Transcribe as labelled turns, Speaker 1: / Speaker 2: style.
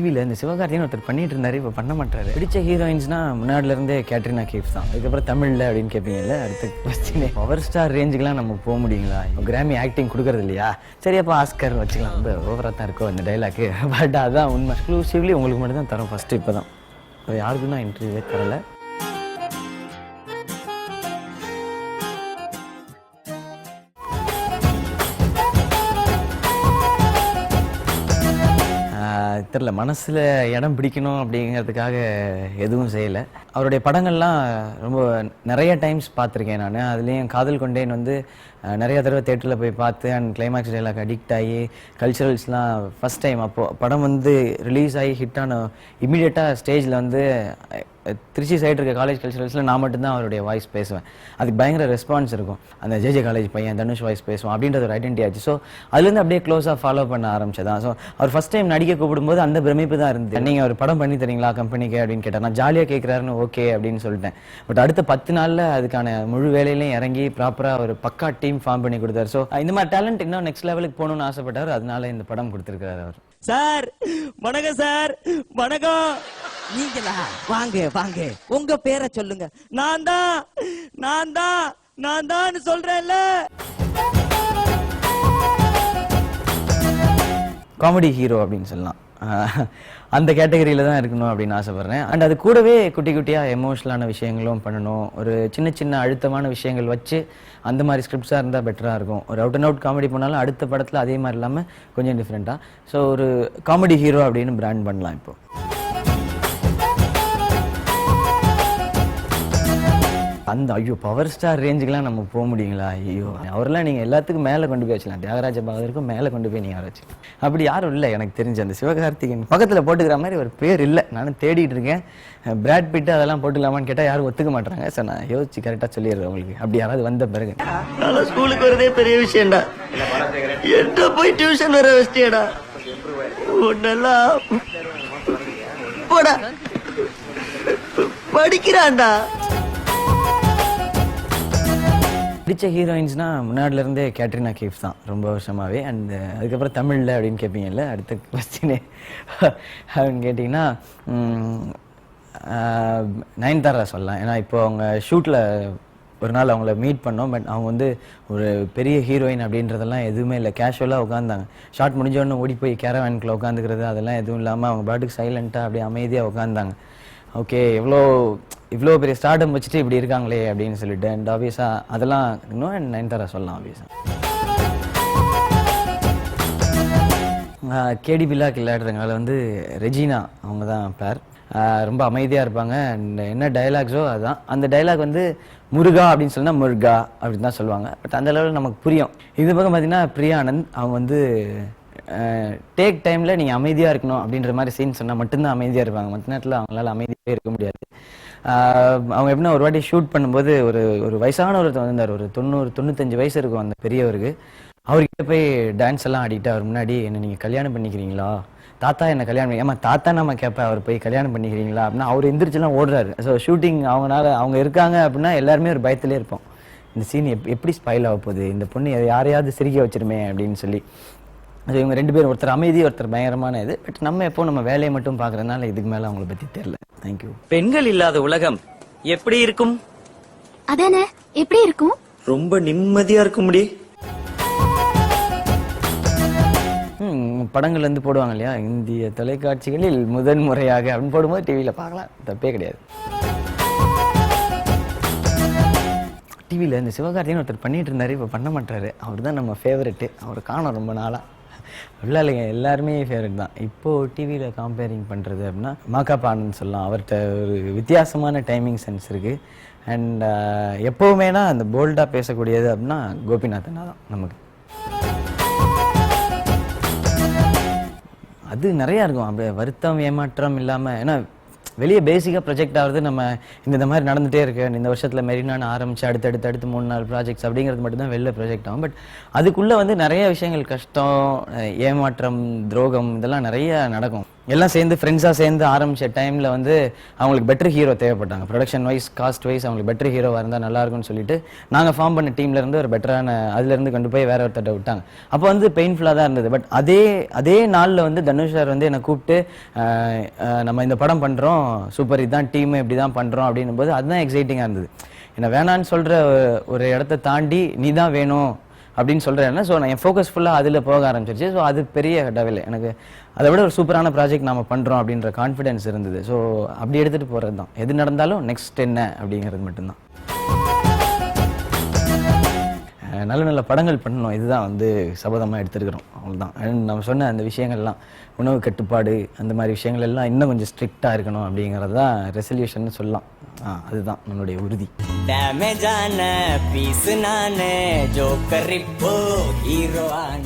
Speaker 1: டிவியில் இந்த சிவகார்த்தியன் ஒருத்தர் பண்ணிட்டு இருந்தாரு இப்போ பண்ண மாட்டாரு பிடிச்ச ஹீரோயின்ஸ்னா முன்னாடில இருந்தே கேட்ரினா கேஃப் தான். இதுக்கப்புறம் தமிழ்ல அப்படின்னு கேட்பீங்கல்ல அடுத்த கொஸ்டினே பவர் ஸ்டார் ரேஞ்சுக்குலாம் நம்ம போக முடியுங்களா? கிராமி ஆக்டிங் கொடுக்கறது இல்லையா? சரி அப்போ ஆஸ்கர் வச்சுக்கலாம். ரொம்ப ஓவராக தான் இருக்கும் அந்த டைலாக்கு பட் அதான் உண்மை. எக்ஸ்க்ளூசிவ்லி உங்களுக்கு மட்டும் தான் தரோம் ஃபஸ்ட்டு இப்போ தான் யாருக்கும் தான் இன்டர்வியூவே தரல. தெரில மனசில் இடம் பிடிக்கணும் அப்படிங்கிறதுக்காக எதுவும் செய்யலை. அவருடைய படங்கள்லாம் ரொம்ப நிறைய டைம்ஸ் பார்த்துருக்கேன் நான். அதுலேயும் காதல் கொண்டேன் வந்து நிறைய தடவை தேட்டரில் போய் பார்த்து அண்ட் கிளைமேக்ஸ் டைலாக் அடிக்ட் ஆகி கல்ச்சுரல்ஸ்லாம் ஃபஸ்ட் டைம் அப்போது படம் வந்து ரிலீஸ் ஆகி ஹிட் ஆன இமீடியட்டாக ஸ்டேஜில் வந்து திருச்சி சைடு இருக்க காலேஜ் கல்ச்சுரல்ஸில் நான் மட்டும்தான் அவருடைய வாய்ஸ் பேசுவேன். அதுக்கு பயங்கர ரெஸ்பான்ஸ் இருக்கும். அந்த ஜேஜே காலேஜ் பையன் தனுஷ் வாய்ஸ் பேசுவான் அப்படின்றது ஒரு ஐடென்டி ஆச்சு. ஸோ அதுலேருந்து அப்படியே க்ளோஸாக ஃபாலோ பண்ண ஆரம்பிச்சதான். ஸோ அவர் ஃபஸ்ட் டைம் நடிக்க கூப்பிடும்போது அந்த பிரமிப்பு தான் இருந்தது. நீங்கள் ஒரு படம் பண்ணி தரீங்களா கம்பெனிக்கு அப்படின்னு கேட்டார். நான் ஜாலியாக கேட்குறாருன்னு ஓகே அப்படின்னு சொல்லிட்டேன். பட் அடுத்த பத்து நாளில் அதுக்கான முழு வேலையிலையும் இறங்கி ப்ராப்பராக ஒரு பக்கா டீம் ஃபார்ம் பண்ணி கொடுத்தாரு. ஸோ இந்த மாதிரி டேலண்ட் இன்னும் நெக்ஸ்ட் லெவலுக்கு போகணும்னு ஆசைப்பட்டார் அதனால இந்த படம் கொடுத்துருக்காரு அவர்.
Speaker 2: சார் வணக்கம் சார் வணக்கம்.
Speaker 3: நீங்களா? வாங்க வாங்க. உங்க பேரை சொல்லுங்க.
Speaker 2: நான் தான் நான் தான் நான் தான் சொல்றேன்ல.
Speaker 1: காமெடி ஹீரோ அப்படின்னு சொல்லலாம். அந்த கேட்டகரியில தான் இருக்கணும் அப்படின்னு ஆசைப்பட்றேன். அண்ட் அது கூடவே குட்டி குட்டியாக எமோஷ்னலான விஷயங்களும் பண்ணணும். ஒரு சின்ன சின்ன அழுத்தமான விஷயங்கள் வச்சு அந்த மாதிரி ஸ்கிரிப்ட்ஸாக இருந்தால் பெட்டராக இருக்கும். ஒரு அவுட் அண்ட் அவுட் காமெடி பண்ணாலும் அடுத்த படத்தில் அதே மாதிரி இல்லாமல் கொஞ்சம் டிஃப்ரெண்ட்டாக ஸோ ஒரு காமெடி ஹீரோ அப்படின்னு பிராண்ட் பண்ணலாம் இப்போது அந்த ஐயோ பவர் ஸ்டார் ரேஞ்சுக்கெலாம் நம்ம போக முடியுங்களா? ஐயோ அவரெல்லாம் நீங்கள் எல்லாத்துக்கும் மேலே கொண்டு போய் வச்சலாம் தியாகராஜ பகதருக்கும் மேலே கொண்டு போய் நீங்கள் வச்சு. அப்படி யாரும் இல்லை எனக்கு தெரிஞ்ச அந்த சிவகார்த்திகேயன். பக்கத்தில் போட்டுக்கிற மாதிரி ஒரு பேர் இல்லை. நானும் தேடிட்டு இருக்கேன். பிராட் பிட்டு அதெல்லாம் போட்டுக்கலாமான்னு கேட்டால் யாரும் ஒத்துக்க மாட்டாங்க சார் நான் யோசிச்சு கரெக்டாக சொல்லிடுறேன் உங்களுக்கு. அப்படி யாராவது வந்த பிறகு.
Speaker 2: நான் ஸ்கூலுக்கு வரதே பெரிய விஷயம்டா. என்கிட்ட போய் டியூஷன் வர வச்சியடா உன்னெல்லாம் போடா. படிக்கிறான்டா.
Speaker 1: பிடிச்ச ஹீரோயின்ஸ்னால் முன்னாடிலேருந்தே கேட்ரினா கேஃப் தான் ரொம்ப வருஷமாகவே அண்ட் uh, அதுக்கப்புறம் தமிழில் அப்படின்னு கேட்பீங்கல்ல அடுத்த கொஸ்டினே அப்படின்னு கேட்டிங்கன்னா நயன்தாரா சொல்லலாம். ஏன்னா இப்போ அவங்க ஷூட்டில் ஒரு நாள் அவங்கள மீட் பண்ணோம் பட் அவங்க வந்து ஒரு பெரிய ஹீரோயின் அப்படின்றதெல்லாம் எதுவுமே இல்லை. கேஷுவலாக உட்காந்தாங்க ஷார்ட் முடிஞ்சோடனே ஓடி போய் கேரவேனுக்குள்ள உட்காந்துக்கிறது அதெல்லாம் எதுவும் இல்லாமல் அவங்க பாட்டுக்கு சைலண்ட்டாக அப்படியே அமைதியாக உட்காந்தாங்க ஓகே எவ்வளோ இவ்வளோ பெரிய ஸ்டார்டம் வச்சுட்டு இப்படி இருக்காங்களே அப்படின்னு சொல்லிட்டு அண்ட் ஆப்வியஸாக அதெல்லாம் இன்னும் அண்ட் நயன்தாரா சொல்லலாம் ஆப்வியஸாக கேடி பில்லாக் விளையாடுறதுனால வந்து ரெஜினா அவங்க தான் பேர் ரொம்ப அமைதியாக இருப்பாங்க அண்ட் என்ன டயலாக்ஸோ அதுதான் அந்த டயலாக் வந்து முருகா அப்படின்னு சொன்னால் முருகா அப்படின்னு தான் சொல்லுவாங்க. பட் அந்த லெவலில் நமக்கு புரியும். இது பக்கம் பார்த்தீங்கன்னா பிரியானந்த் அவங்க வந்து டேக் டைமில் நீங்கள் அமைதியாக இருக்கணும் அப்படின்ற மாதிரி சீன் சொன்னால் மட்டும்தான் அமைதியாக இருப்பாங்க. மற்ற நேரத்தில் அவங்களால அமைதியாகவே இருக்க முடியாது. அவங்க எப்படின்னா ஒரு வாட்டி ஷூட் பண்ணும்போது ஒரு ஒரு வயசான ஒருத்தர் வந்திருந்தார். ஒரு தொண்ணூறு தொண்ணூத்தஞ்சு வயசு இருக்கும் அந்த பெரியவருக்கு. அவர்கிட்ட போய் டான்ஸ் எல்லாம் ஆடிட்டு அவர் முன்னாடி என்ன நீங்கள் கல்யாணம் பண்ணிக்கிறீங்களா? தாத்தா என்ன கல்யாணம் பண்ணி ஏமா தாத்தா நம்ம கேட்பேன் அவர் போய் கல்யாணம் பண்ணிக்கிறீங்களா? அப்படின்னா அவர் எந்திரிச்செல்லாம் ஓடுறாரு. ஸோ ஷூட்டிங் அவங்கனால அவங்க இருக்காங்க அப்படின்னா எல்லாருமே ஒரு பயத்திலே இருப்போம். இந்த சீன் எப் எப்படி ஸ்பைல் ஆக போகுது? இந்த பொண்ணு யாரையாவது சிரிக்க வச்சிருமே அப்படின்னு சொல்லி. அது இவங்க ரெண்டு பேரும் ஒருத்தர் அமைதி ஒருத்தர் பயங்கரமான இது. பட் நம்ம எப்போ நம்ம வேலையை மட்டும் பார்க்கறதுனால இதுக்கு மேலே அவங்கள பற்றி தெரியல. தேங்க்யூ
Speaker 4: பெண்கள் இல்லாத உலகம் எப்படி இருக்கும்?
Speaker 5: அதானே எப்படி இருக்கும்?
Speaker 4: ரொம்ப நிம்மதியா இருக்கும் முடி
Speaker 1: ம், படங்கள்ல இருந்து போடுவாங்க இல்லையா? இந்திய தொலைக்காட்சிகளில் முதன் முறையாக அப்படின்னு போடும்போது டிவியில் பார்க்கலாம். தப்பே கிடையாது. டிவியில் இந்த சிவகார்த்திகேயன் ஒருத்தர் பண்ணிட்டு இருந்தாரு இப்போ பண்ண மாட்டாரு அவர் தான் நம்ம ஃபேவரெட்டு அவர் காணோம் ரொம்ப நாளாக இல்லை இல்லைங்க எல்லாருமே ஃபேவரட் தான். இப்போது டிவியில் கம்பேரிங் பண்ணுறது அப்படின்னா மாக்கா ஆனந்த் சொல்லலாம். அவர்கிட்ட ஒரு வித்தியாசமான டைமிங் சென்ஸ் இருக்குது அண்ட் எப்போவுமேனா அந்த போல்டாக பேசக்கூடியது அப்படின்னா கோபிநாதனா தான் நமக்கு. அது நிறையா இருக்கும். அப்படியே வருத்தம் ஏமாற்றம் இல்லாமல் ஏன்னா வெளியே பேசிக்காக ப்ரொஜெக்ட் ஆகிறது நம்ம இந்த இந்த மாதிரி நடந்துகிட்டே இருக்கு. இந்த வருஷத்தில் மெரினான்னு ஆரம்பிச்சு அடுத்தடுத்து அடுத்து மூணு நாள் ப்ராஜெக்ட்ஸ் அப்படிங்கிறது மட்டும்தான் வெளில ப்ரொஜெக்ட் ஆகும். பட் அதுக்குள்ளே வந்து நிறைய விஷயங்கள் கஷ்டம் ஏமாற்றம் துரோகம் இதெல்லாம் நிறைய நடக்கும். எல்லாம் சேர்ந்து ஃப்ரெண்ட்ஸாக சேர்ந்து ஆரம்பித்த டைமில் வந்து அவங்களுக்கு பெட்டர் ஹீரோ தேவைப்பட்டாங்க. ப்ரொடக்ஷன் வைஸ் காஸ்ட் வைஸ் அவங்களுக்கு பெட்டர் ஹீரோவாக இருந்தால் நல்லா இருக்கும்னு சொல்லிட்டு நாங்கள் ஃபார்ம் பண்ண டீம்லேருந்து ஒரு பெட்டரான அதுலேருந்து கொண்டு போய் வேற ஒருத்தட்ட விட்டாங்க. அப்போ வந்து பெயின்ஃபுல்லாக தான் இருந்தது. பட் அதே அதே நாளில் வந்து தனுஷ் சார் வந்து என்னை கூப்பிட்டு நம்ம இந்த படம் பண்ணுறோம் சூப்பர் இதுதான் டீம் இப்படி தான் பண்ணுறோம் அப்படின்னும் போது அதுதான் எக்ஸைட்டிங்காக இருந்தது. என்னை வேணான்னு சொல்கிற ஒரு இடத்த தாண்டி நீ தான் வேணும். அப்படின்னு சொல்கிறேன் ஸோ நான் என் ஃபோக்கஸ் ஃபுல்லாக அதில் போக ஆரம்பிச்சிருச்சு. ஸோ அது பெரிய டெவல் எனக்கு அதை விட ஒரு சூப்பரான ப்ராஜெக்ட் நம்ம பண்ணுறோம் அப்படின்ற கான்ஃபிடென்ஸ் இருந்தது. ஸோ அப்படி எடுத்துகிட்டு போகிறது தான் எது நடந்தாலும் நெக்ஸ்ட் என்ன அப்படிங்கிறது மட்டும்தான். நல்ல நல்ல படங்கள் பண்ணணும். இதுதான் வந்து சபதமாக எடுத்துருக்கிறோம். அவ்வளோதான் நம்ம சொன்ன அந்த விஷயங்கள்லாம் உணவு கட்டுப்பாடு அந்த மாதிரி விஷயங்கள் எல்லாம் இன்னும் கொஞ்சம் ஸ்ட்ரிக்டாக இருக்கணும் அப்படிங்கிறது தான் ரெசல்யூஷன் சொல்லலாம். ஆ, அதுதான் நம்மளுடைய உறுதி.
Speaker 2: டேமேஜான பீஸ் நானு ஜோக்கர் இப்போ ஹீரோ ஆன.